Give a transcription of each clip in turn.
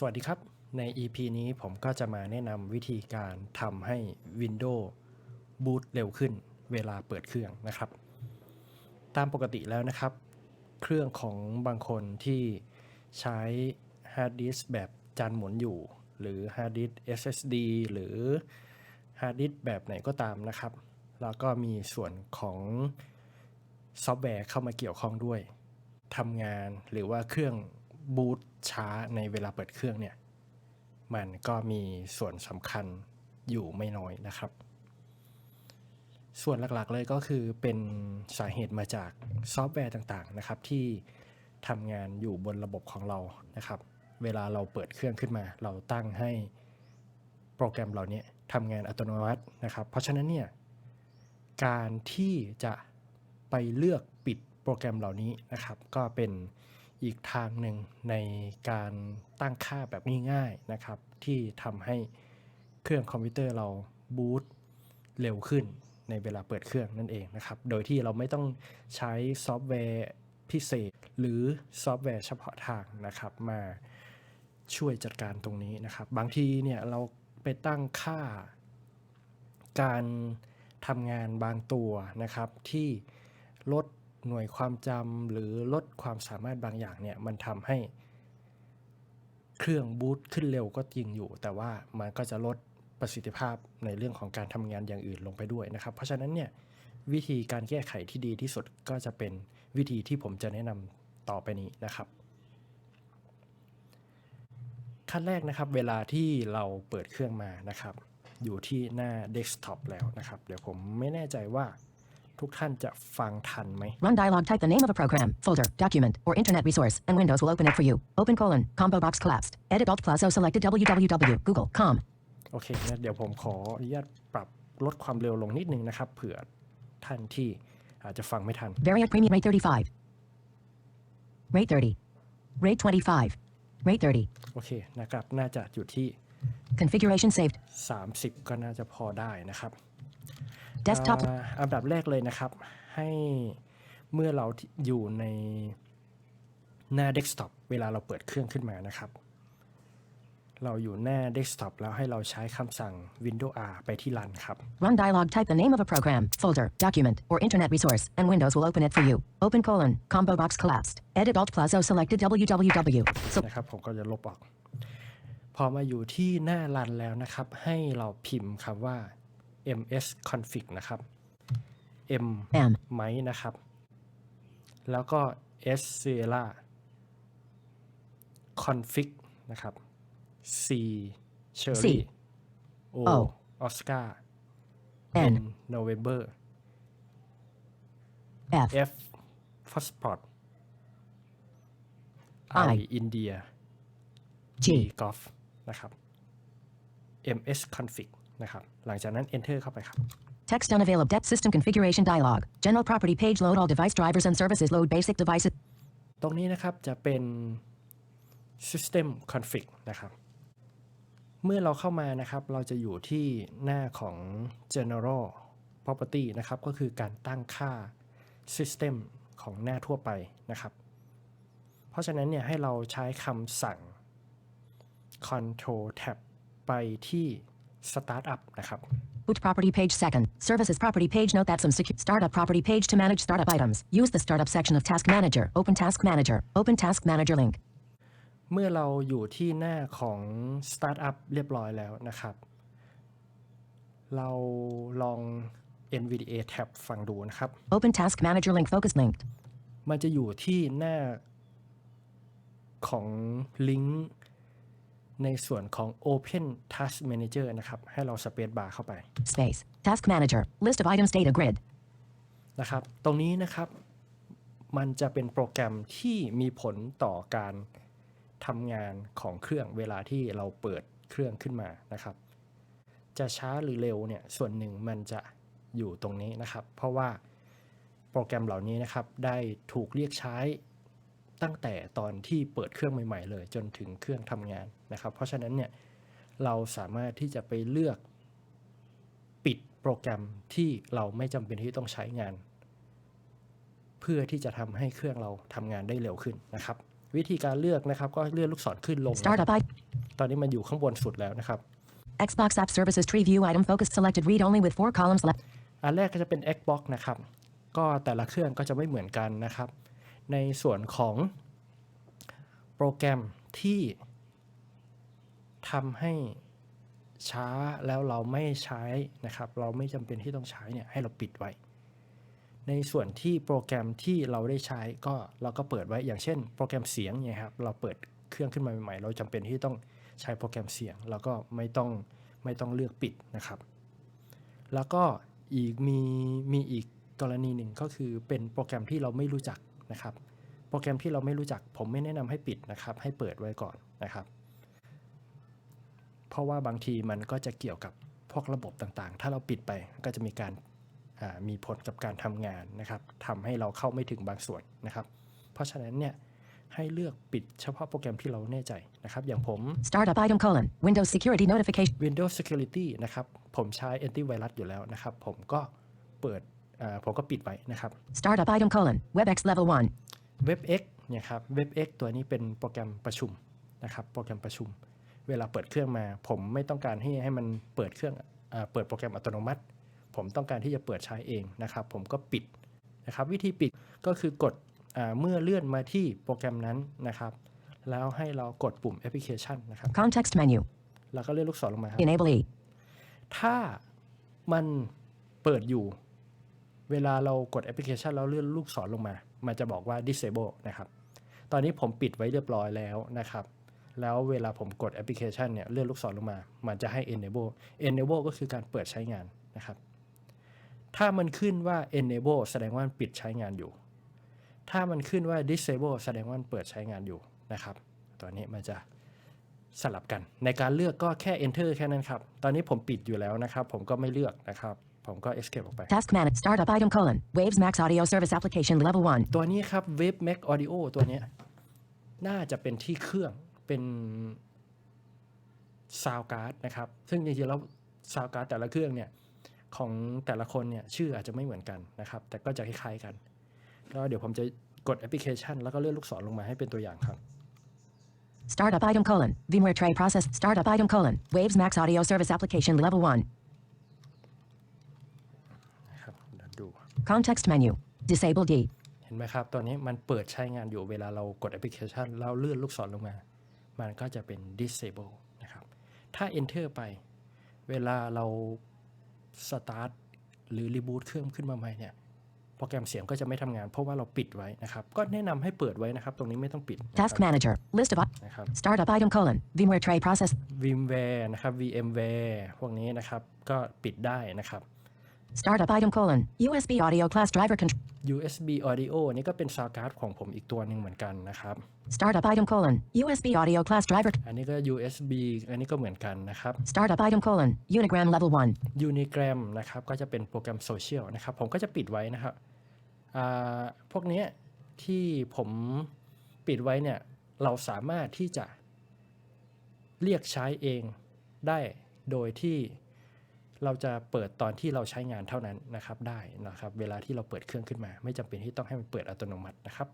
สวัสดีครับ ใน EP นี้ผมก็จะมาแนะนำวิธีการทำให้ Windows บูตเร็วขึ้นเวลาเปิดเครื่องนะครับ ตามปกติแล้วนะครับ เครื่องของบางคนที่ใช้ฮาร์ดดิสก์แบบจานหมุนอยู่ หรือฮาร์ดดิสก์ SSD หรือฮาร์ดดิสก์แบบไหนก็ตามนะครับ แล้วก็มีส่วนของซอฟต์แวร์เข้ามาเกี่ยวข้องด้วยทำงานหรือว่าเครื่อง บูตช้าในเวลาเปิดเครื่องเนี่ย มันก็มีส่วนสำคัญอยู่ไม่น้อยนะครับ ส่วนหลักๆเลยก็คือเป็นสาเหตุมาจากซอฟต์แวร์ต่างๆนะครับ ที่ทำงานอยู่บนระบบของเรานะครับ เวลาเราเปิดเครื่องขึ้นมา เราตั้งให้โปรแกรมเรานี้ทำงานอัตโนมัตินะครับ เพราะฉะนั้นเนี่ยการที่จะไปเลือกปิดโปรแกรมเหล่านี้นะครับ ก็เป็น อีกทางหนึ่งในการตั้งค่าแบบง่ายๆนะครับ ที่ทำให้เครื่องคอมพิวเตอร์เราบูตเร็วขึ้นในเวลาเปิดเครื่องนั่นเองนะครับ โดยที่เราไม่ต้องใช้ซอฟต์แวร์พิเศษ หรือซอฟต์แวร์เฉพาะทางนะครับ มาช่วยจัดการตรงนี้นะครับ บางทีเนี่ยเราไปตั้งค่าการทำงานบางตัวนะครับที่ลด หน่วยความจำหรือลดความสามารถบางอย่างเนี่ยมันทำให้เครื่องบูตขึ้นเร็วก็จริงอยู่ แต่ว่ามันก็จะลดประสิทธิภาพในเรื่องของการทำงานอย่างอื่นลงไปด้วยนะครับ เพราะฉะนั้นเนี่ยวิธีการแก้ไขที่ดีที่สุดก็จะเป็นวิธีที่ผมจะแนะนำต่อไปนี้นะครับ ขั้นแรกนะครับเวลาที่เราเปิดเครื่องมานะครับ อยู่ที่หน้าเดสก์ท็อปแล้วนะครับ เดี๋ยวผมไม่แน่ใจว่า ทุกท่านจะฟังทันไหม Run dialog, type the name of a program, folder, document, or internet resource, and Windows will open it for you. Open colon, combo box collapsed. Edit Alt plus O selected www, Google, com. โอเคนะเดี๋ยวผมขออนุญาตปรับลดความเร็วลงนิดนึงนะครับ เผื่อท่านที่อาจจะฟังไม่ทัน Variant premium rate 35. Rate 30. Rate 25. Rate 30. โอเคนะครับ น่าจะอยู่ที่ Configuration saved. 30 ก็น่าจะพอได้นะครับ Desktop. อ่าอันดับแรกเลยนะครับ ให้เมื่อเราอยู่ในหน้าเดสก์ท็อปเวลาเราเปิดเครื่องขึ้นมานะครับ เราอยู่หน้าเดสก์ท็อปแล้วให้เราใช้คำสั่ง Windows R ไปที่ Run ครับ Run dialog, type the name of a program, folder, document, or internet resource, and Windows will open it for you. Open colon, combo box collapsed. Edit Alt plus O selected www. So นะครับผมก็จะลบออก พอมาอยู่ที่หน้ารันแล้วนะครับ ให้เราพิมพ์คำว่า ms config นะครับ m M. ไหมนะครับ แล้วก็ s sierra config นะครับ c cherry o O. oscar N. n november F. f foxtrot I. i india G. G golf นะครับ ms config นะครับ หลังจากนั้น enter เข้าไปครับ Text unavailable. Depth system configuration dialog. General property page load all device drivers and services. Load basic devices. ตรงนี้นะครับจะเป็น system config นะครับ เมื่อเราเข้ามานะครับ เราจะอยู่ที่หน้าของ general property นะครับ ก็คือการตั้งค่า system ของหน้าทั่วไปนะครับ เพราะฉะนั้นเนี่ยให้เราใช้คำสั่ง control tab ไปที่ startup นะครับ Boot property page second. Services property page. Note that some secure startup property page to manage startup items. Use the startup section of Task Manager. Open Task Manager. Open Task Manager link. เมื่อเราอยู่ที่หน้าของ Startup เรียบร้อยแล้วนะครับ เราลอง NVDA tab ฟังดูนะครับ Open Task Manager link. Focus linked. มันจะอยู่ที่หน้าของลิงก์ ในส่วนของ Open Task Manager นะครับ ให้เราสเปซบาร์เข้าไป Space. Task Manager. List of items data grid. นะครับ ตรงนี้นะครับมันจะเป็นโปรแกรมที่มีผลต่อการทำงานของเครื่องเวลาที่เราเปิดเครื่องขึ้นมานะครับ จะช้าหรือเร็วเนี่ยส่วนหนึ่งมันจะอยู่ตรงนี้นะครับ เพราะว่าโปรแกรมเหล่านี้นะครับได้ถูกเรียกใช้ ตั้งแต่ตอนที่เปิดเครื่องใหม่ ๆ เลย จนถึงเครื่องทำงานนะครับ เพราะฉะนั้นเนี่ยเราสามารถที่จะไปเลือกปิดโปรแกรมที่เราไม่จำเป็นที่ต้องใช้งาน เพื่อที่จะทำให้เครื่องเราทำงานได้เร็วขึ้นนะครับ วิธีการเลือกนะครับก็เลื่อนลูกศรขึ้นลงนะครับ Startup I. ตอนนี้มันอยู่ข้างบนสุดแล้วนะครับ Xbox App Services Tree View Item Focus Selected Read Only with four columns left. อันแรกก็จะเป็น Xbox นะครับ ก็แต่ละเครื่องก็จะไม่เหมือนกันนะครับ ในส่วนของโปรแกรมที่ทำให้ช้าแล้วเราไม่ใช้นะครับ เราไม่จำเป็นที่ต้องใช้เนี่ยให้เราปิดไว้ ในส่วนที่โปรแกรมที่เราได้ใช้ก็เราก็เปิดไว้อย่างเช่น โปรแกรมเสียงเนี่ยครับเราเปิดเครื่องขึ้นมาใหม่ๆ เราจำเป็นที่ต้องใช้โปรแกรมเสียงเราก็ไม่ต้องไม่ต้องเลือกปิดนะครับ แล้วก็อีกมีมีอีกกรณีหนึ่งก็คือเป็นโปรแกรมที่เราไม่รู้จัก นะครับ โปรแกรมที่เราไม่รู้จักผมไม่แนะนำให้ปิดนะครับ ให้เปิดไว้ก่อนนะครับ เพราะว่าบางทีมันก็จะเกี่ยวกับพวกระบบต่างๆ ถ้าเราปิดไปก็จะมีการอ่ามีผลกับการทำงานนะครับทำให้เราเข้าไม่ถึงบางส่วนนะครับ เพราะฉะนั้นเนี่ยให้เลือกปิดเฉพาะโปรแกรมที่เราแน่ใจนะครับ อย่างผม Startup item colon. Windows security notification. Windows Security นะครับ ผมใช้ Antivirus อยู่แล้วนะครับ ผมก็เปิดอ่า ผมก็ปิดไว้นะครับ Startup item colon. WebEx level 1. WebEx เนี่ยครับ WebEx ตัวนี้เป็นโปรแกรมประชุมนะครับ โปรแกรมประชุม เวลาเปิดเครื่องมา ผมไม่ต้องการให้ให้มันเปิดเครื่องอาเปิดโปรแกรมอัตโนมัติ ผมต้องการที่จะเปิดใช้เองนะครับ ผมก็ปิดนะครับ วิธีปิดก็คือกดอ่าเมื่อเลื่อนมาที่โปรแกรมนั้นนะครับ แล้วให้เรากดปุ่มแอปพลิเคชันนะครับ Context menu. แล้วก็เลื่อนลูกศรลงมาครับ Enable E. ถ้ามันเปิดอยู่ เวลาเรากดแอปพลิเคชันแล้วเลื่อนลูกศรลงมา มันจะบอกว่า disable นะครับ ตอนนี้ผมปิดไว้เรียบร้อยแล้วนะครับ แล้วเวลาผมกดแอปพลิเคชันเนี่ยเลื่อนลูกศรลงมา มันจะให้ enable enable ก็คือการเปิดใช้งานนะครับ ถ้ามันขึ้นว่า enable แสดงว่ามันปิดใช้งานอยู่ ถ้ามันขึ้นว่า disable แสดงว่ามันเปิดใช้งานอยู่นะครับตัวนี้มันจะสลับกัน ในการเลือกก็แค่ enter แค่นั้นครับ ตอนนี้ผมปิดอยู่แล้วนะครับ ผมก็ไม่เลือกนะครับ ผมก็ escape ออกไป Task manager. Startup item colon. Waves Max audio service application level 1. ตัวนี้ครับ Wave Mac Audio ตัวเนี้ยน่าจะเป็นที่เครื่องเป็น Sound Card นะครับ ซึ่งจริงๆแล้ว Sound Card แต่ละเครื่องเนี่ยของแต่ละคนเนี่ยชื่ออาจจะไม่เหมือนกันนะครับ แต่ก็จะคล้ายๆกันแล้วเดี๋ยวผมจะกดแอปพลิเคชัน แล้วก็เลื่อนลูกศรลงมาให้เป็นตัวอย่างครับ Startup item colon. VMware tray process. Startup item colon. Waves Max audio service application level 1. นะครับเดี๋ยวดู Context menu. Disable D. เห็นไหมครับ ตอนนี้มันเปิดใช้งานอยู่เวลาเรากดแอปพลิเคชัน เราเลื่อนลูกศรลงมา มันก็จะเป็น disable นะครับ ถ้า enter ไป เวลาเรา start หรือ reboot เครื่องขึ้นมาใหม่เนี่ยโปรแกรมเสียงก็จะไม่ทำงานเพราะว่าเราปิดไว้นะครับ ก็แนะนำให้เปิดไว้นะครับ ตรงนี้ไม่ต้องปิดนะค Task รับ manager. List of. op- นะครับ Startup item colon. VMware tray process. VMware นะครับ VMware พวกนี้นะครับ ก็ปิดได้นะครับ Startup item colon. USB audio class driver control. USB audio นี่ก็เป็น sound card ของผมอีกตัวหนึ่งเหมือนกันนะครับ Startup item colon. USB audio class driver. อันนี้ก็ USB อันนี้ก็เหมือนกันนะครับ Startup item colon. Unigram level 1. Unigram นะครับก็จะเป็นโปรแกรมโซเชียลนะครับ ผมก็จะปิดไว้นะครับอ่าพวกเนี้ยที่ผมปิดไว้เนี่ยเราสามารถที่จะเรียกใช้เองได้โดยที่ เราจะเปิดตอนที่เราใช้งานเท่านั้นนะครับได้นะครับ เวลาที่เราเปิดเครื่องขึ้นมา ไม่จำเป็นที่ต้องให้มันเปิดอัตโนมัตินะครับ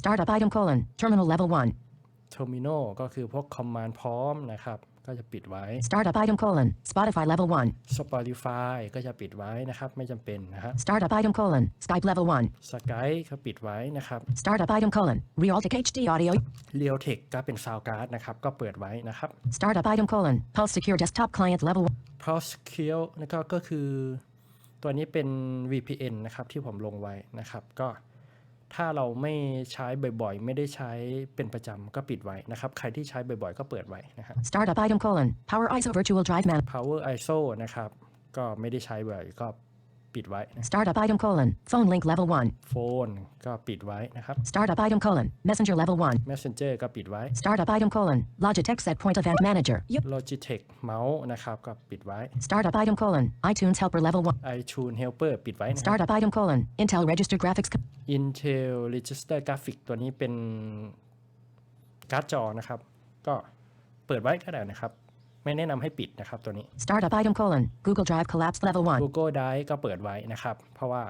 Startup item colon. Terminal level 1. Terminal ก็คือพวก command พร้อมนะครับ ก็จะปิดไว้ Startup item colon. Spotify level 1. Spotify ก็จะปิดไว้นะครับไม่จำเป็นนะครับ Startup item colon. Skype level 1. Skype ก็ปิดไว้นะครับ Startup item colon. Realtek HD audio. Realtek ก็เป็น Sound Card นะครับก็เปิดไว้นะครับ Startup item colon. Pulse secure desktop client level 1. Prosecute นะครับก็คือ ตัวนี้เป็น VPN นะครับที่ผมลงไว้นะครับก็ ถ้าเราไม่ใช้บ่อยๆ ไม่ได้ใช้เป็นประจำก็ปิดไว้นะครับ ใครที่ใช้บ่อยๆ ก็เปิดไว้นะครับ Startup item colon. Power ISO virtual drive man. Power ISO นะครับ ก็ไม่ได้ใช้บ่อยก็ ปิดไว้นะ Startup item colon. Phone link level 1. โฟนก็ปิดไว้นะครับ Startup item colon. Messenger level 1. Messenger ก็ปิดไว้ Startup item colon. Logitech set point event manager. Yep. Logitech เมาส์นะครับก็ปิดไว้ Startup item colon. iTunes helper level 1. iTunes Helper ปิดไว้นะครับ Startup item colon. Intel registered graphics. co- Intel Register Graphic ตัวนี้เป็นการ์ดจอนะครับ ก็เปิดไว้ก็ได้นะครับ ไม่แนะนำให้ปิดนะครับตัวนี้ Startup item colon. Google Drive collapsed level 1. Google Drive ก็เปิดไว้นะครับ เพราะว่า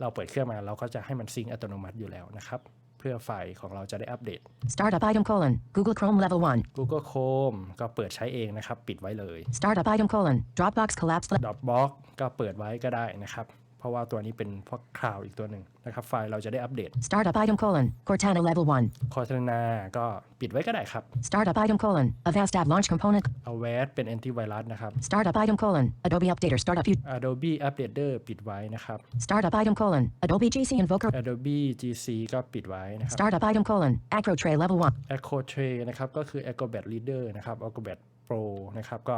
เราเปิดเครื่องมาเราก็จะให้มันซิงค์อัตโนมัติอยู่แล้วนะครับ เพื่อไฟล์ของเราจะได้อัปเดต Startup item colon. Google Chrome level 1. Google Chrome ก็เปิดใช้เองนะครับ ปิดไว้เลย Startup item colon. Dropbox collapsed. le- Dropbox ก็เปิดไว้ก็ได้นะครับ เพราะว่าตัวนี้เป็นพวกคลาวอีกตัวหนึ่งนะครับ ไฟล์เราจะได้อัปเดต Startup item colon. Cortana level 1. Cortana ก็ปิดไว้ก็ได้ครับ Startup item colon. Avast App Launch Component. Avast เป็น antivirus นะครับ Startup item colon. Adobe Updater Startup U. Adobe Updater ปิดไว้นะครับ Startup item colon. Adobe GC Invoker. Adobe GC ก็ปิดไว้นะครับ Startup item colon. Acro Tray level 1. Acrotray นะครับก็คือ Acrobat Reader นะครับ Acrobat Pro นะครับก็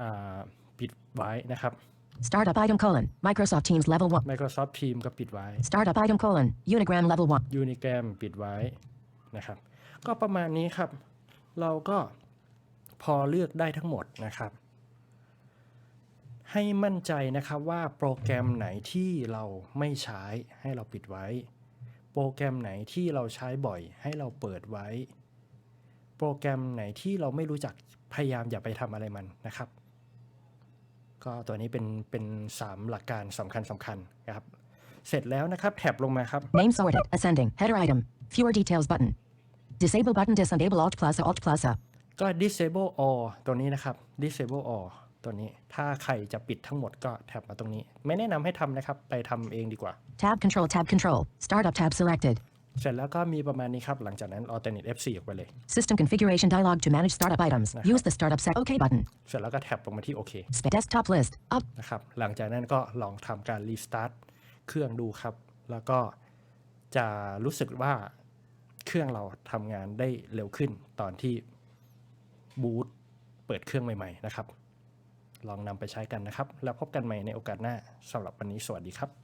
อ่าปิดไว้นะครับ Startup item colon. Microsoft Teams level 1. Microsoft Teams ก็ปิดไว้ Startup item colon. Unigram level 1. Unigram ปิดไว้นะครับ ก็ประมาณนี้ครับ เราก็พอเลือกได้ทั้งหมดนะครับ ให้มั่นใจนะครับว่าโปรแกรมไหนที่เราไม่ใช้ให้เราปิดไว้ โปรแกรมไหนที่เราใช้บ่อย ให้เราเปิดไว้ โปรแกรมไหนที่เราไม่รู้จักพยายามอย่าไปทำอะไรมันนะครับ ก็ตัวนี้เป็นเป็นสามหลักการสำคัญสำคัญนะครับ เสร็จแล้วนะครับแท็บลงมาครับ Name sorted. Ascending. Header item. Fewer details button. Disable button. Disable Alt plus Alt plus A. ก็ disable all ตัวนี้นะครับ disable all ตัวนี้ ถ้าใครจะปิดทั้งหมดก็แท็บมาตรงนี้ ไม่แนะนำให้ทำนะครับ ไปทำเองดีกว่า Tab control. Tab control. Startup tab selected. เสร็จแล้วก็มีประมาณนี้ครับ หลังจากนั้น alternate F4 ออกไปเลย System configuration dialog to manage startup items. Use the startup set OK button. เสร็จแล้วก็แท็บลงมาที่โอเค Sp- desktop list. Up. นะครับ หลังจากนั้นก็ลองทำการ restart เครื่องดูครับ แล้วก็จะรู้สึกว่าเครื่องเราทำงานได้เร็วขึ้นตอนที่บูตเปิดเครื่องใหม่ ๆ นะครับ ลองนำไปใช้กันนะครับ แล้วพบกันใหม่ในโอกาสหน้าสำหรับวันนี้สวัสดีครับ